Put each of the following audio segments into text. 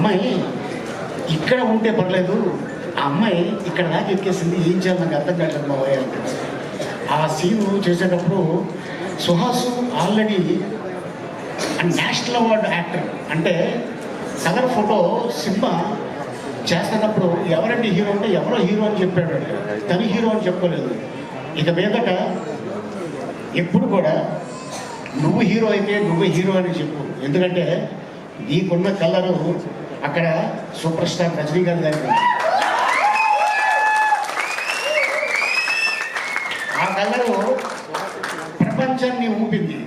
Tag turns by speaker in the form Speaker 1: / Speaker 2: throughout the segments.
Speaker 1: అమ్మాయి ఇక్కడ ఉంటే పర్లేదు. ఆ అమ్మాయి ఇక్కడ దాకా ఎక్కేసింది. ఏం చేయాలి? నాకు అర్థం కావట్లేదు మా అమ్మాయి ఆ సీన్ చేసేటప్పుడు Suhas already national award actor. అంటే కలర్ ఫోటో సినిమా చేస్తున్నప్పుడు ఎవరంటే హీరో అంటే ఎవరో హీరో అని చెప్పాడు. తను హీరో అని చెప్పలేదు ఇక మీదట ఎప్పుడు కూడా నువ్వు హీరో అయితే నువ్వు హీరో అని చెప్పు. ఎందుకంటే నీకున్న కలరు అక్కడ సూపర్ స్టార్ రజనీకాంత్ గారు ఆ కలర్ ప్రపంచాన్ని ఊపింది.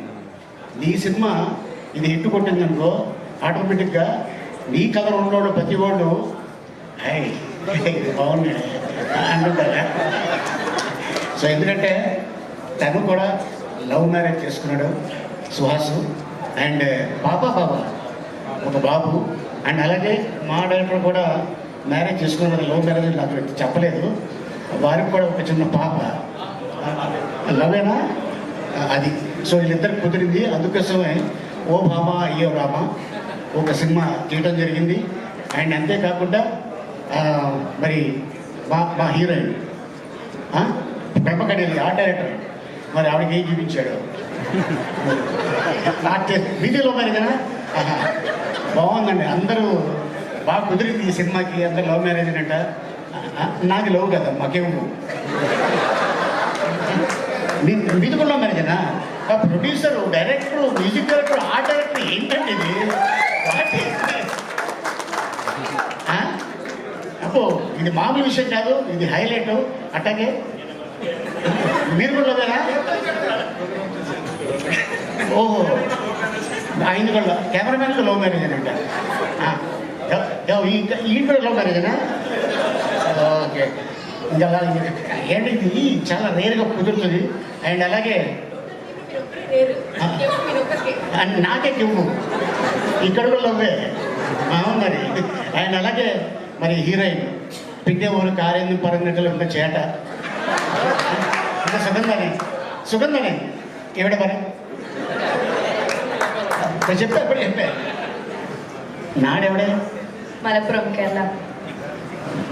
Speaker 1: నీ సినిమా ఇది హిట్ కొట్టింది అనుకో ఆటోమేటిక్గా నీ కలర్ ఉన్నోడు ప్రతి వాళ్ళు హై బాగున్నాయి అంటుంటారా? సో ఎందుకంటే తను కూడా లవ్ మ్యారేజ్ చేసుకున్నాడు సుహాసు అండ్ పాపా బాబా. ఒక బాబు. అండ్ అలాగే మా డైరెక్టర్ కూడా మ్యారేజ్ చేసుకున్నారు లవ్ మ్యారేజ్ నాకు చెప్పలేదు. వారికి కూడా ఒక చిన్న పాప. లవేనా అది. సో వీళ్ళిద్దరికి కుదిరింది. అందుకోసమే ఓ భామ అయ్యో రామ ఒక సినిమా తీయడం జరిగింది. అండ్ అంతేకాకుండా ఆ, మరి మా మా హీరోయిన్. బ్రహ్మకడేది art director. మరి ఆవిడకి ఏం చూపించాడు? నాకు మరి కదా. బాగుందండి. అందరూ బాగా కుదిరింది ఈ సినిమాకి. అందరు లవ్ మ్యారేజ్ అంట. నాకు లవ్ కదా మాకేమో మీది కూడా మ్యారేజేనా ఆ ప్రొడ్యూసర్ డైరెక్టర్ మ్యూజిక్ డైరెక్టర్ ఆ డైరెక్టర్ ఏంటండి ఇది? What అబ్బో ఇది మామూలు విషయం కాదు ఇది హైలైట్. అట్లాగే మీరు కూడా ఓహో. ఆయన కెమెరామెన్కి లవ్ మ్యారేజ్ అంట ఈ కూడా లవ్ మ్యారేజేనా ఓకే. ఇంకా ఏంటి ఇది చాలా రేర్గా కుదురుతుంది. అండ్ అలాగే నాకే కివ్వు. ఇక్కడ కూడా లవ్వే మరి. అండ్ అలాగే మరి హీరోయిన్. పిండే ఊరు కారేంది పరంగట్లు ఉన్న చేట. ఇంకా సుగంధనే. సుగంధనే. ఎవడ మరి? చెప్పా ఎప్పుడు చెప్పా నాడెవడే
Speaker 2: మలపురం కేరళ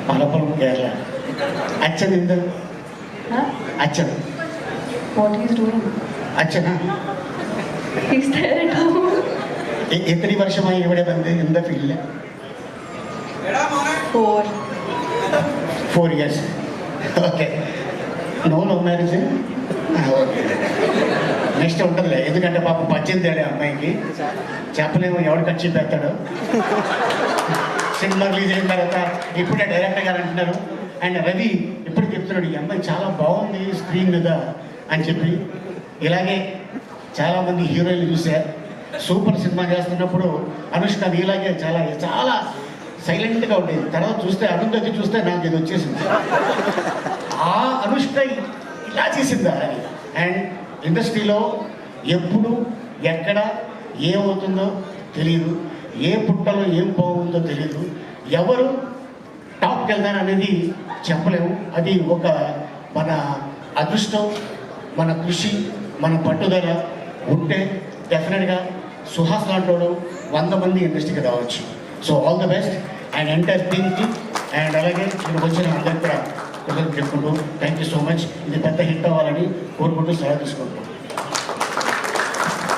Speaker 1: మలపురం కేరళ అచ్చన్ എന്ത് അച്ഛൻ
Speaker 2: వాట్ ఈస్ డూయింగ్
Speaker 1: അച്ഛനാ
Speaker 2: is there at home
Speaker 1: A- എത്ര വർഷമായി ഇവിടെ വന്ന് എന്താ field
Speaker 2: four
Speaker 1: four years okay no love marriage okay next ఉంటుందిలే. ఎందుకంటే పాపం పచ్చింది తేడా అమ్మాయికి చెప్పలేము ఎవడు ఖర్చు పెడతాడు సినిమా రిలీజ్ అయిన తర్వాత ఇప్పుడే డైరెక్టర్ గారు అంటున్నారు. అండ్ రవి ఇప్పుడు చెప్తున్నాడు ఈ అమ్మాయి చాలా బాగుంది స్క్రీన్ మీద అని చెప్పి. ఇలాగే చాలామంది హీరోయిన్లు చూశారు సూపర్ సినిమా చేస్తున్నప్పుడు అనుష్క ఇలాగే చాలా చాలా సైలెంట్గా ఉండేది. తర్వాత చూస్తే అరుంధతి చూస్తే నాకు ఇది వచ్చేసింది. ఆ అనుష్క ఇలా చేసిందా అని అండ్ ఇండస్ట్రీలో ఎప్పుడు ఎక్కడ ఏమవుతుందో తెలియదు ఏ పుట్టలో ఏం బాగుందో తెలియదు ఎవరు టాప్కి వెళ్తారు అనేది చెప్పలేము. అది ఒక మన అదృష్టం మన కృషి మన పట్టుదల ఉంటే డెఫినెట్గా సుహాస్ లాంటి వంద మంది ఇండస్ట్రీకి రావచ్చు. So all the best and entire టీమ్కి అండ్ అలాగే మీరు వచ్చిన అందరికి కూడా కృతజ్ఞతలు చెప్పుకుంటూ థ్యాంక్ యూ సో మచ్ ఇది పెద్ద హిట్ అవ్వాలని కోరుకుంటూ సహాయం తీసుకుంటున్నాం.